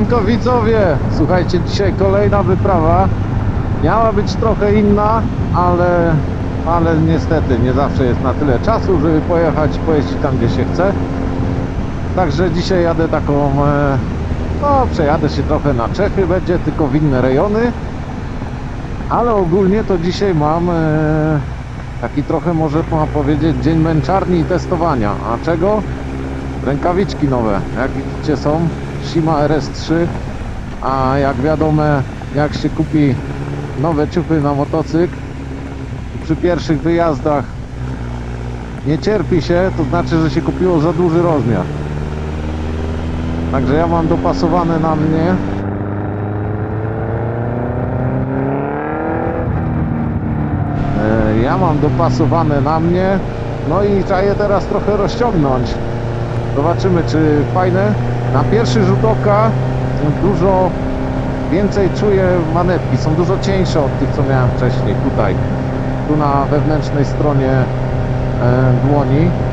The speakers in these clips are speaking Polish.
Siemanko widzowie! Słuchajcie, dzisiaj kolejna wyprawa. Miała być trochę inna, ale, ale niestety nie zawsze jest na tyle czasu, żeby pojechać, pojeździć tam, gdzie się chce. Także dzisiaj jadę taką, e, no przejadę się trochę na Czechy, będzie tylko w inne rejony. Ale ogólnie to dzisiaj mam e, taki trochę, może powiedzieć, dzień męczarni i testowania. A czego? Rękawiczki nowe, jak widzicie są Shima RS3 a jak wiadomo jak się kupi nowe ciuchy na motocykl przy pierwszych wyjazdach nie cierpi się, to znaczy, że się kupiło za duży rozmiar. Także ja mam dopasowane na mnie. E, ja mam dopasowane na mnie. No i trzeba je teraz trochę rozciągnąć Zobaczymy, czy fajne. Na pierwszy rzut oka dużo więcej czuję manewki. Są dużo cieńsze od tych, co miałem wcześniej. Tutaj, tu na wewnętrznej stronie e, dłoni.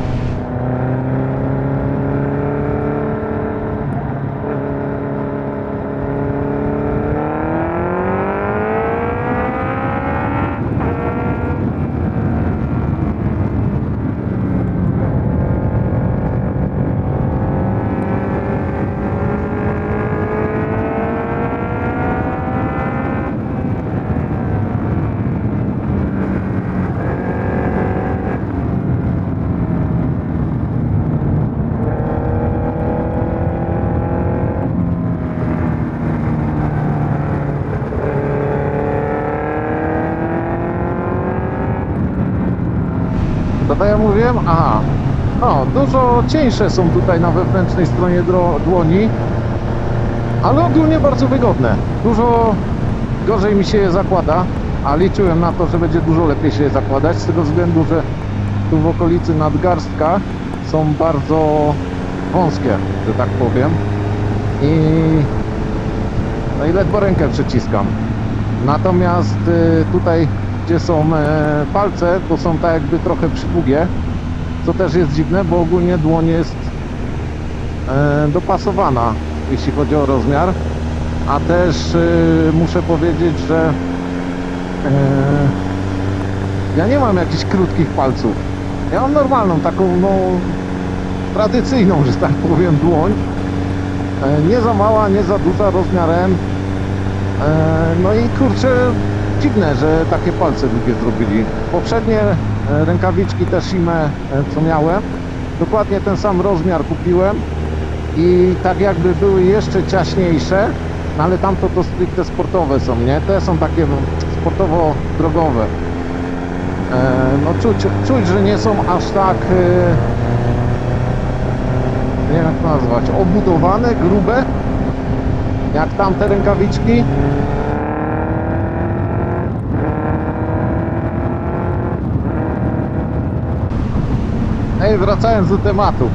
Ja mówiłem? Aha. No, dużo cieńsze są tutaj na wewnętrznej stronie dłoni, ale ogólnie bardzo wygodne. Dużo gorzej mi się je zakłada, a liczyłem na to, że będzie dużo lepiej się je zakładać, z tego względu, że tu w okolicy nadgarstka są bardzo wąskie, że tak powiem. I no i ledwo rękę przyciskam. Natomiast y, tutaj, gdzie są e, palce, to są tak jakby trochę przydługie, co też jest dziwne, bo ogólnie dłoń jest e, dopasowana, jeśli chodzi o rozmiar. A też y, muszę powiedzieć, że e, ja nie mam jakichś krótkich palców. Ja mam normalną, taką no tradycyjną, że tak powiem, dłoń. E, nie za mała, nie za duża rozmiarem. E, No i kurczę, dziwne, że takie palce długie zrobili. Poprzednie e, rękawiczki te Shime, e, co miałem, dokładnie ten sam rozmiar kupiłem i tak jakby były jeszcze ciaśniejsze, no ale tamto to stricte sportowe są, nie? Te są takie no, sportowo-drogowe. E, No czuć, czuć, że nie są aż tak, nie wiem jak to nazwać, obudowane, grube, jak tamte rękawiczki. Ej, wracając do tematu.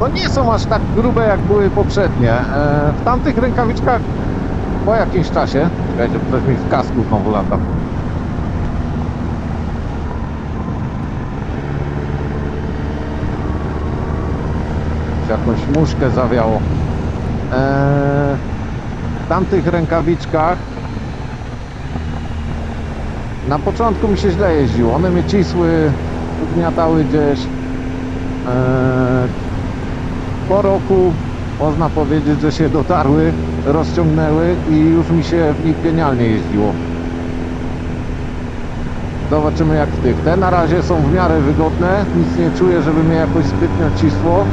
No nie są aż tak grube jak były poprzednie. E, w tamtych rękawiczkach po jakimś czasie, czekajcie, ktoś mi w kasku znowu lata. Jakąś muszkę zawiało. E, w tamtych rękawiczkach na początku mi się źle jeździło. One mnie cisły, ugniatały gdzieś. E, po roku można powiedzieć, że się dotarły, rozciągnęły i już mi się w nich genialnie jeździło. Zobaczymy jak w tych. Te na razie są w miarę wygodne, nic nie czuję, żeby mnie jakoś zbytnio cisło.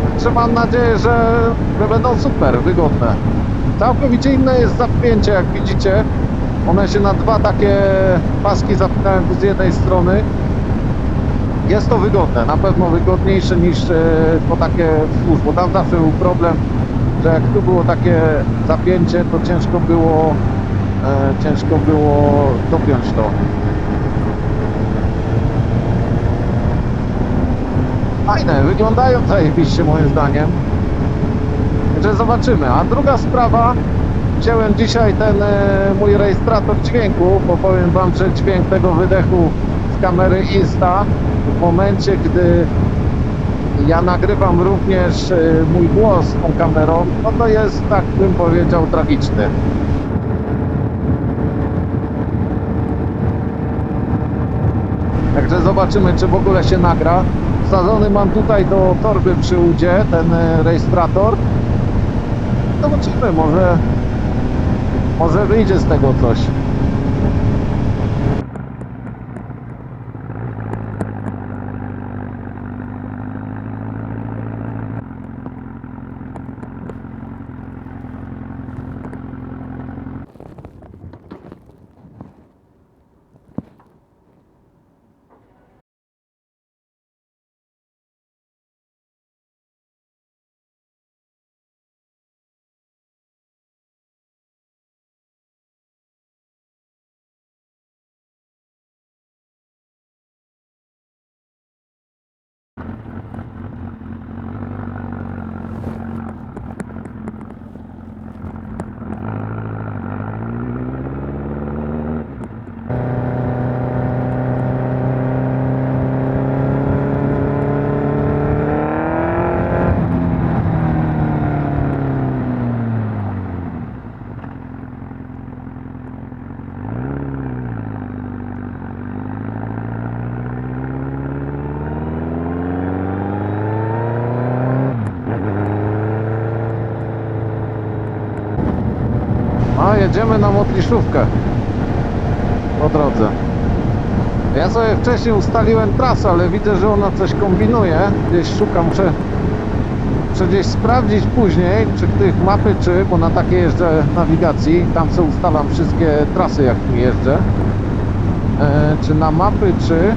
Także mam nadzieję, że, że będą super, wygodne. Całkowicie inne jest zapięcie, jak widzicie. One się na dwa takie paski zapinają z jednej strony. Jest to wygodne, na pewno wygodniejsze niż e, to takie wzdłuż, bo tam zawsze był problem, że jak tu było takie zapięcie, to ciężko było e, ciężko było dopiąć to. Fajne, wyglądają zajebiście moim zdaniem. Także zobaczymy. A druga sprawa, wziąłem dzisiaj ten e, mój rejestrator dźwięku, bo powiem Wam, że dźwięk tego wydechu z kamery Insta w momencie, gdy ja nagrywam również y, mój głos tą kamerą, no to jest, tak bym powiedział, tragiczny. Także zobaczymy, czy w ogóle się nagra. Wsadzony mam tutaj do torby przy udzie ten y, rejestrator. Zobaczymy, może, może wyjdzie z tego coś. A, jedziemy na Motliszówkę po drodze. Ja sobie wcześniej ustaliłem trasę, ale widzę, że ona coś kombinuje. Gdzieś szukam, muszę, muszę gdzieś sprawdzić później, czy tych mapy, czy, bo na takie jeżdżę nawigacji, tam sobie ustalam wszystkie trasy, jak tu jeżdżę. E, czy na mapy, czy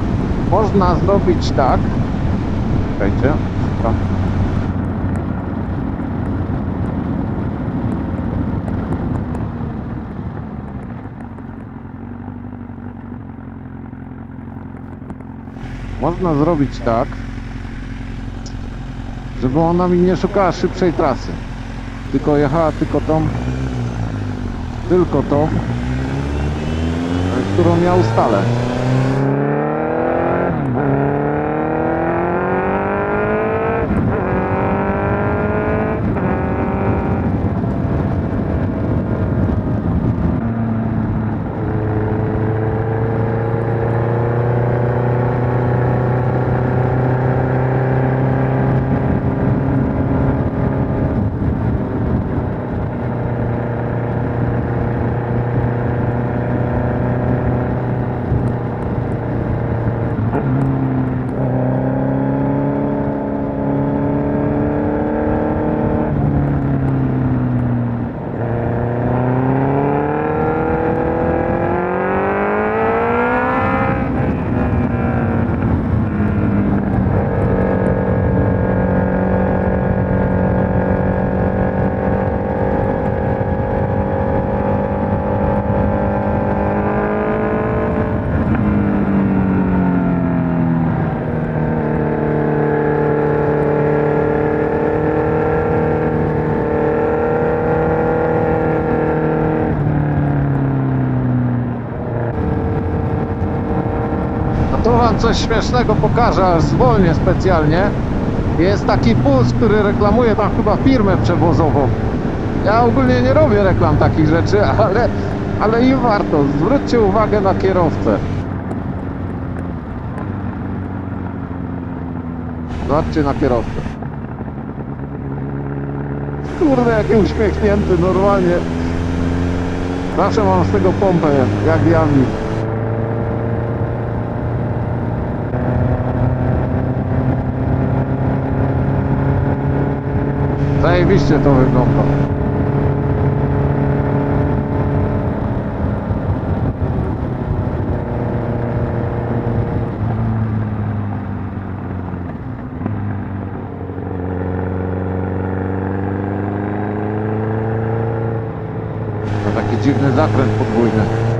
można zrobić tak. Czekajcie, szukam. Można zrobić tak, żeby ona mi nie szukała szybszej trasy. Tylko jechała tylko tą, tylko tą, e, którą ja ustalę. A tu coś śmiesznego pokażę, aż zwolnię specjalnie. Jest taki puls, który reklamuje tam chyba firmę przewozową. Ja ogólnie nie robię reklam takich rzeczy, ale, ale i warto. Zwróćcie uwagę na kierowcę. Zobaczcie na kierowcę. Kurde, jaki uśmiechnięty, normalnie. Zawsze mam z tego pompę, jak Jami. Zajebiście to wygląda. To taki dziwny zakręt podwójny.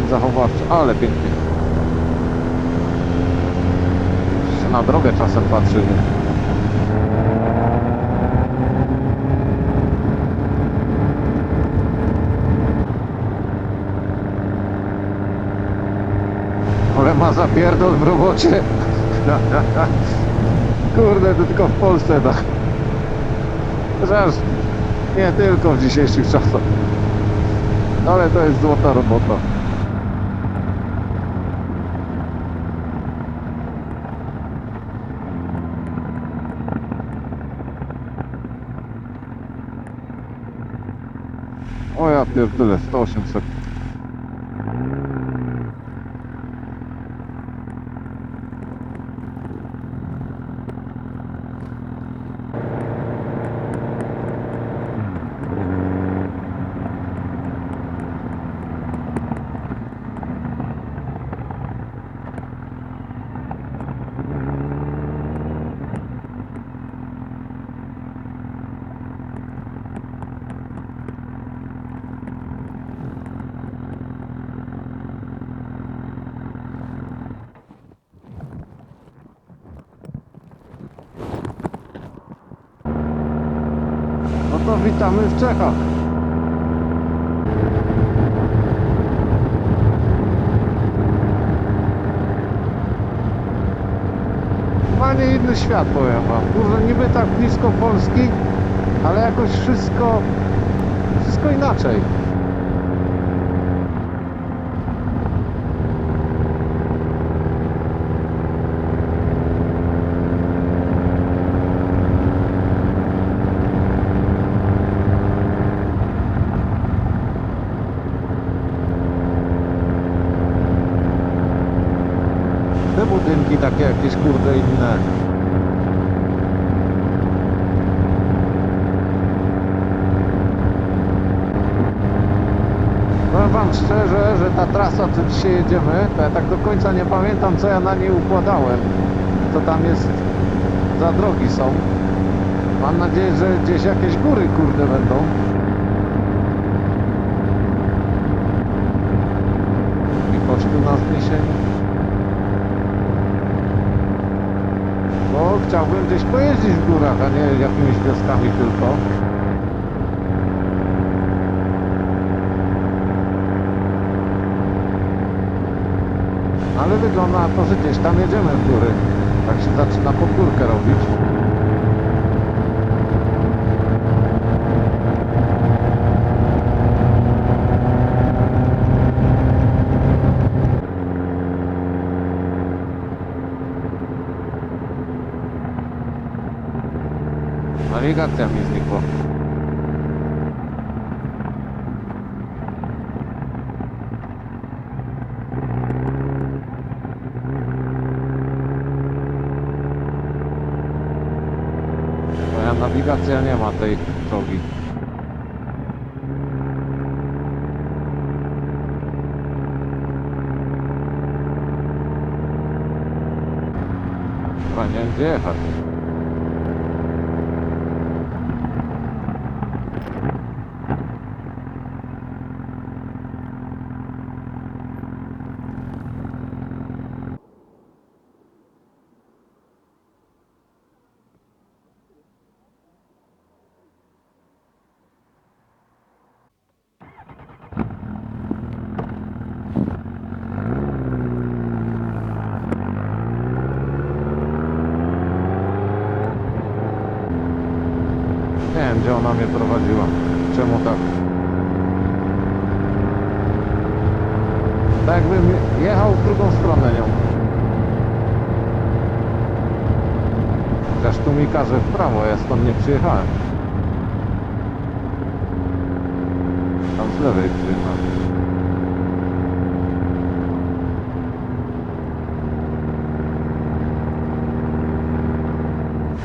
Jechać zachowawczo, ale pięknie. Się na drogę czasem patrzy. nie? Ale ma zapierdol w robocie. Kurde, to tylko w Polsce tak. Chociaż nie tylko w dzisiejszych czasach. Ale to jest złota robota. O ja pierdolę, 108 sekund. No to witamy w Czechach. Panie inny świat, powiem wam. Kurze, niby tak blisko Polski, ale jakoś wszystko, wszystko inaczej. Te budynki takie jakieś kurde inne. Powiem wam szczerze, że ta trasa, co dzisiaj jedziemy, to ja tak do końca nie pamiętam, co ja na niej układałem. Co tam jest za drogi są. Mam nadzieję, że gdzieś jakieś góry kurde będą. I kościół na zniesienie. Bo chciałbym gdzieś pojeździć w górach, a nie jakimiś wioskami tylko. Ale wygląda na to, że gdzieś tam jedziemy w góry. Tak się zaczyna pod górkę robić. Nawigacja mi znikła. Nawigacja nie ma tej drogi. Chyba nie wiem gdzie jechać. Nie wiem, gdzie ona mnie prowadziła. Czemu tak? Tak jakbym jechał w drugą stronę nią. Chociaż tu mi każe w prawo, ja stąd nie przyjechałem. Tam z lewej przyjechałem.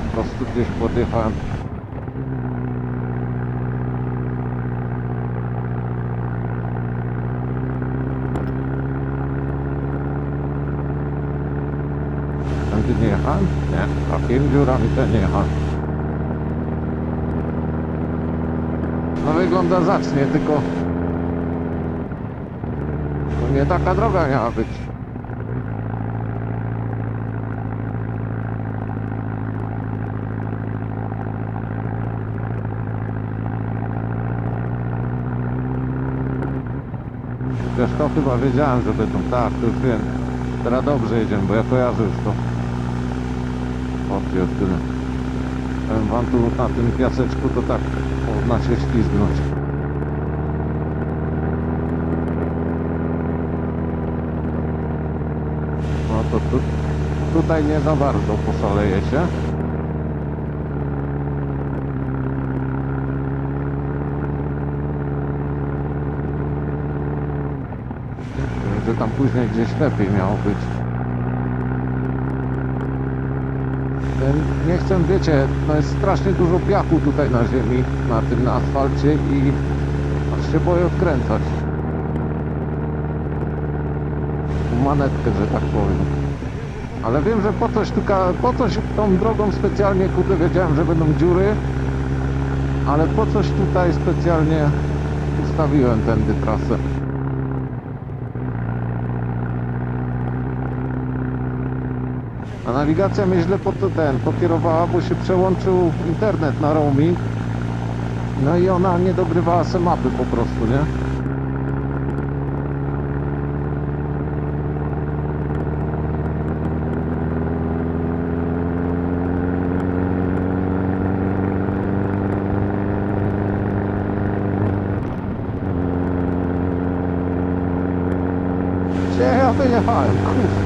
Po prostu gdzieś podjechałem. Tędy nie jechałem? Nie, takimi dziurami to nie jechałem. No wygląda zacnie, tylko To nie taka droga miała być. Wiesz, to chyba wiedziałem, że będą. Tak, to już wiem. Teraz dobrze jedziemy, bo ja kojarzę już to. Tyle. Powiem wam tu na tym piaseczku to tak można się ślizgnąć. No to tu, tutaj nie za bardzo poszaleje się. Że tam później gdzieś lepiej miało być. Nie chcę, wiecie, no jest strasznie dużo piachu tutaj na ziemi, na tym, na asfalcie i aż się boję odkręcać. Manetkę, że tak powiem. Ale wiem, że po coś, po coś tą drogą specjalnie, kurde, wiedziałem, że będą dziury, ale po coś tutaj specjalnie ustawiłem tędy trasę. A nawigacja mnie źle pod ten pokierowała, bo się przełączył internet na roaming. No i ona nie dogrywała se mapy po prostu, nie? Wyjechałem? Kurde.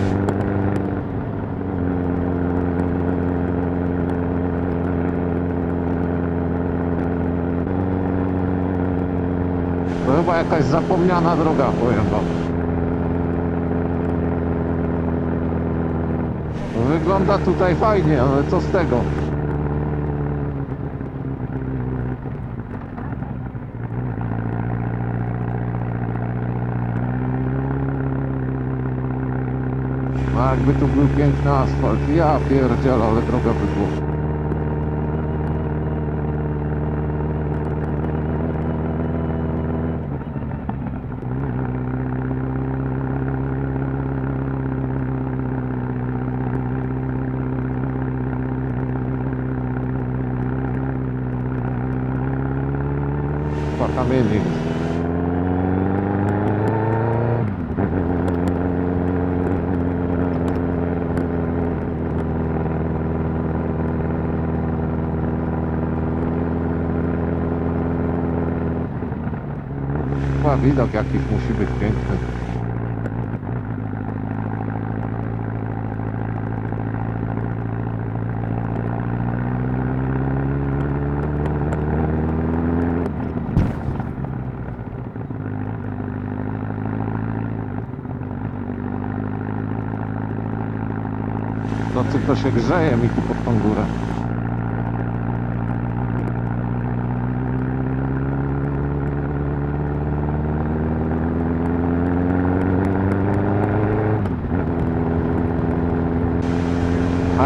To chyba jakaś zapomniana droga, powiem wam. Wygląda tutaj fajnie, ale co z tego? A jakby tu był piękny asfalt, ja pierdzielę, ale droga by była. Chyba kamieni. Chyba widok jakiś musi być piękny. To tylko się grzeje mi tu pod tą górę.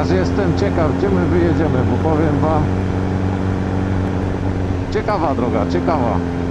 Aż jestem ciekaw, gdzie my wyjedziemy, bo powiem wam... Ciekawa droga, ciekawa.